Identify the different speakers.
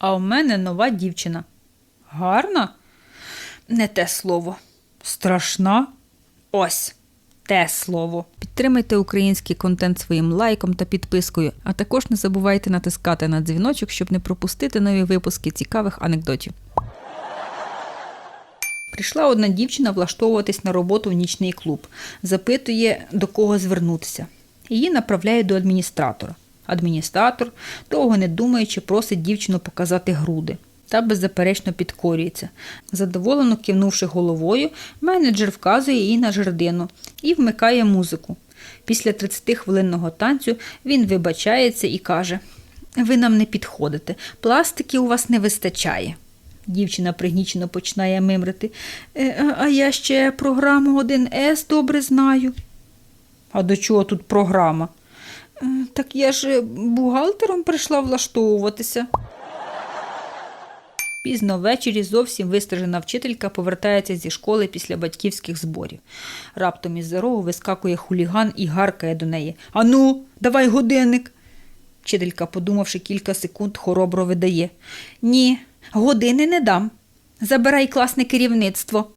Speaker 1: А у мене нова дівчина. Гарна? Не те слово. Страшна? Ось те слово. Підтримайте український контент своїм лайком та підпискою, а також не забувайте натискати на дзвіночок, щоб не пропустити нові випуски цікавих анекдотів. Прийшла одна дівчина влаштовуватись на роботу в нічний клуб. Запитує, до кого звернутися. Її направляють до адміністратора. Адміністратор, довго не думаючи, просить дівчину показати груди. Та беззаперечно підкорюється. Задоволено кивнувши головою, менеджер вказує їй на жердину і вмикає музику. Після 30-хвилинного танцю він вибачається і каже: Ви нам не підходите, пластики у вас не вистачає. Дівчина пригнічено починає мимрити. «Е, А я ще програму 1С добре знаю. А до чого тут програма? «Е, Так я ж е, бухгалтером прийшла влаштовуватися. Пізно ввечері зовсім вистражена вчителька повертається зі школи після батьківських зборів. Раптом із за вискакує хуліган і гаркає до неї. Ану, давай годинник. Вчителька, подумавши кілька секунд, хоробро видає. Ні, години не дам. Забирай класне керівництво.